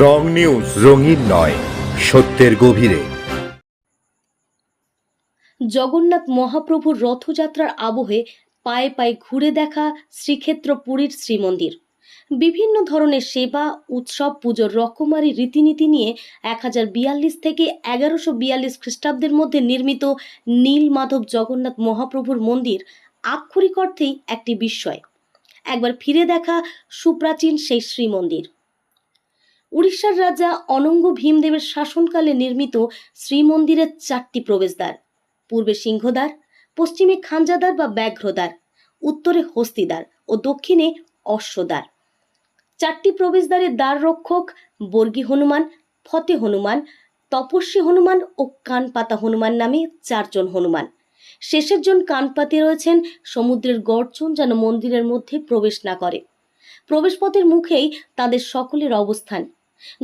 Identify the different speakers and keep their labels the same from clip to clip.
Speaker 1: রং news, রঙিন নয়, সত্যের গভীরে।
Speaker 2: জগন্নাথ মহাপ্রভুর রথযাত্রার আবহে পায়ে পায়ে ঘুরে দেখা শ্রীক্ষেত্র পুরীর শ্রীমন্দির। বিভিন্ন ধরনের সেবা, উৎসব, পুজোর রকমারি রীতিনীতি নিয়ে এক হাজার বিয়াল্লিশ থেকে এগারোশো বিয়াল্লিশ খ্রিস্টাব্দের মধ্যে নির্মিত নীলমাধব জগন্নাথ মহাপ্রভুর মন্দির আক্ষরিক অর্থেই একটি বিস্ময়। একবার ফিরে দেখা সুপ্রাচীন সেই শ্রীমন্দির। উড়িষ্যার রাজা অনঙ্গ ভীমদেবের শাসনকালে নির্মিত শ্রীমন্দিরের চারটি প্রবেশদ্বার, পূর্বে সিংহদ্বার, পশ্চিমে খাঞ্জাদ্বার বা ব্যাঘ্রদ্বার, উত্তরে হস্তিদ্বার ও দক্ষিণে অশ্বদ্বার। চারটি প্রবেশদ্বারের দ্বার রক্ষক বর্গী হনুমান, ফতে হনুমান, তপস্বী হনুমান ও কানপাতা হনুমান নামে চারজন হনুমান। শেষের জন কানপাতে রয়েছেন, সমুদ্রের গর্জন যেন মন্দিরের মধ্যে প্রবেশ না করে। প্রবেশপথের মুখেই তাদের সকলের অবস্থান।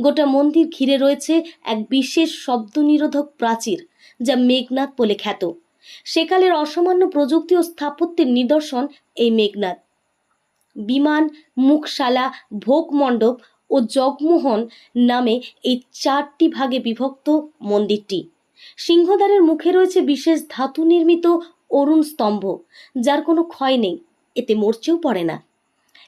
Speaker 2: গোটা মন্দির ঘিরে রয়েছে এক বিশেষ শব্দ নিরোধক প্রাচীর, যা মেঘনাথ বলে খ্যাত। সেকালের অসামান্য প্রযুক্তি ও স্থাপত্যের নিদর্শন এই মেঘনাথ বিমান, মুখশালা, ভোগমণ্ডপ ও জগমোহন নামে এই চারটি ভাগে বিভক্ত মন্দিরটি। সিংহদ্বারের মুখে রয়েছে বিশেষ ধাতু নির্মিত অরুণ স্তম্ভ, যার কোনো ক্ষয় নেই, এতে মরচেও পড়ে না।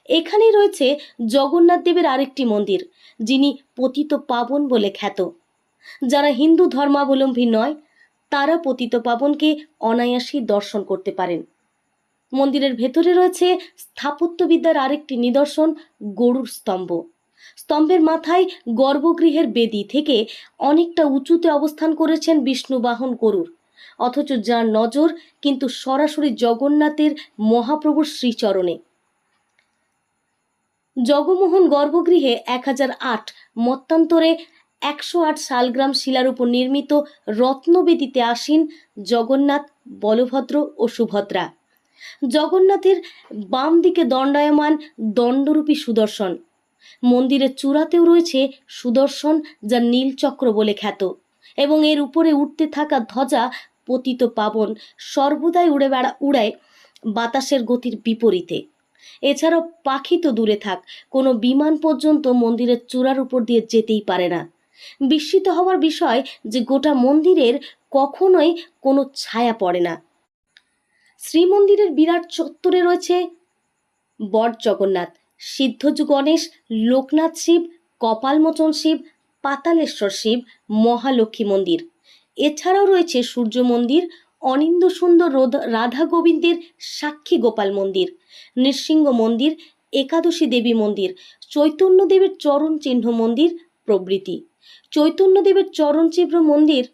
Speaker 2: এখানেই রয়েছে জগন্নাথ দেবের আরেকটি মন্দির, যিনি পতিত পাবন বলে খ্যাত। যারা হিন্দু ধর্মাবলম্বী নয়, তারা পতিত পাবনকে অনায়াসেই দর্শন করতে পারেন। মন্দিরের ভেতরে রয়েছে স্থাপত্যবিদ্যার আরেকটি নিদর্শন, গরুর স্তম্ভ। স্তম্ভের মাথায় গর্ভগৃহের বেদি থেকে অনেকটা উঁচুতে অবস্থান করেছেন বিষ্ণুবাহন গরুর। অথচ যার নজর কিন্তু সরাসরি জগন্নাথের মহাপ্রভুর শ্রীচরণে। জগমোহন গর্ভগৃহে এক হাজার আট, মত্তান্তরে একশো আট শালগ্রাম শিলার উপর নির্মিত রত্নবেদিতে আসীন জগন্নাথ, বলভদ্র ও সুভদ্রা। জগন্নাথের বাম দিকে দণ্ডায়মান দণ্ডরূপী সুদর্শন। মন্দিরের চূড়াতেও রয়েছে সুদর্শন যা নীলচক্র বলে খ্যাত এবং এর উপরে উঠতে থাকা ধ্বজা পতিত পাবন সর্বদাই উড়ে বেড়া উড়ায় বাতাসের গতির বিপরীতে। এছাড়াও পাখি তো দূরে থাক, কোনো বিমান পর্যন্ত মন্দিরের চূড়ার উপর দিয়ে যেতেই পারে না। বিস্মিত হওয়ার বিষয় যে গোটা মন্দিরের কখনোই কোনো ছায়া পড়ে না। শ্রীমন্দিরের বিরাট চত্বরে রয়েছে বট জগন্নাথ সিদ্ধযু গণেশ, লোকনাথ শিব কপালমোচন শিব, পাতালেশ্বর শিব, মহালক্ষ্মী মন্দির। এছাড়াও রয়েছে সূর্য মন্দির অনিন্দ সুন্দর রোধ- গোবিন্দের সাক্ষী গোপাল মন্দির, নৃসিংহ মন্দির, একাদশী দেবী মন্দির, চৈতন্য দেবের চরণ চিহ্ন মন্দির প্রভৃতি। চৈতন্যদেবের চরণচিহ্ন মন্দির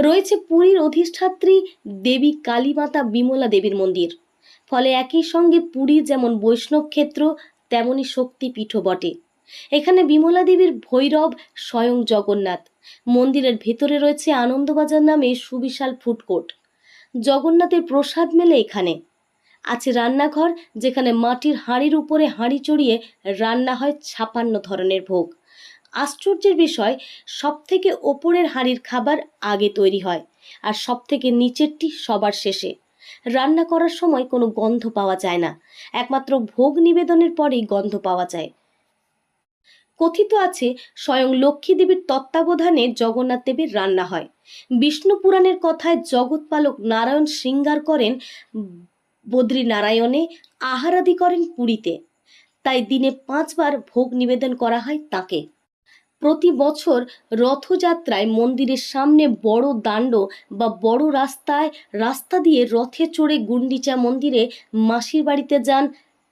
Speaker 2: রয়েছে পুরীর অধিষ্ঠাত্রী দেবী কালীমাতা বিমলা দেবীর মন্দির। ফলে একই সঙ্গে পুরী যেমন বৈষ্ণব ক্ষেত্র, তেমনি শক্তিপীঠও বটে। এখানে বিমলা দেবীর ভৈরব স্বয়ং জগন্নাথ। মন্দিরের ভেতরে রয়েছে আনন্দবাজার নামে সুবিশাল ফুডকোর্ট জগন্নাথের প্রসাদ মেলে এখানে। আছে রান্নাঘর, যেখানে মাটির হাঁড়ির উপরে হাঁড়ি চড়িয়ে রান্না হয় ছাপান্ন ধরনের ভোগ। আশ্চর্যের বিষয় সব থেকে ওপরের হাঁড়ির খাবার আগে তৈরি হয় আর সব থেকে নিচেরটি সবার শেষে। রান্না করার সময় কোনো গন্ধ পাওয়া যায় না। একমাত্র ভোগ নিবেদনের পরেই গন্ধ পাওয়া যায়। কথিত আছে, স্বয়ং লক্ষ্মী দেবীর তত্ত্বাবধানে জগন্নাথ দেবীর রান্না হয়। বিষ্ণু পুরাণের কথায় জগৎপালক নারায়ণ শৃঙ্গার করেন বদ্রী নারায়ণে আহারাদি করেন পুরীতে। তাই দিনে পাঁচবার ভোগ নিবেদন করা হয় তাকে। প্রতি বছর রথযাত্রায় মন্দিরের সামনে বড় দাণ্ড বা বড় রাস্তায় রাস্তা দিয়ে রথে চড়ে গুন্ডিচা মন্দিরে মাসির বাড়িতে যান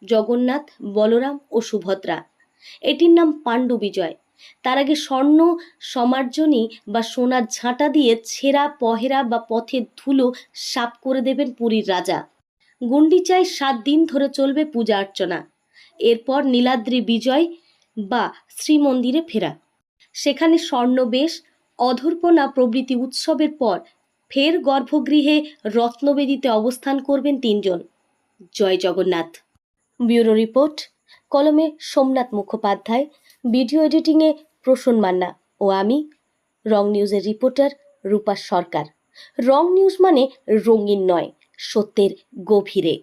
Speaker 2: জগন্নাথ, বলরাম ও সুভদ্রা। এটির নাম পাণ্ডু বিজয়। তার আগে স্বর্ণ, সমার্জনী বা সোনার ঝাঁটা দিয়ে ছেঁড়া পহেরা বা পথের ধুলো সাপ করে দেবেন পুরীর রাজা। গুন্ডিচায় সাত দিন ধরে চলবে পূজা অর্চনা। এরপর নীলাদ্রি বিজয় বা শ্রীমন্দিরে ফেরা। সেখানে স্বর্ণবেশ, অধর্পণা প্রভৃতি উৎসবের পর ফের গর্ভগৃহে রত্নবেদিতে অবস্থান করবেন তিনজন। জয় জগন্নাথ। ব্যুরো রিপোর্ট কলমে সোমনাথ মুখোপাধ্যায়, ভিডিও এডিটিংয়ে প্রসূন মান্না ও আমি, রং নিউজের রিপোর্টার রূপা সরকার। রং নিউজ মানে রঙিন নয়, সত্যের গভীরে।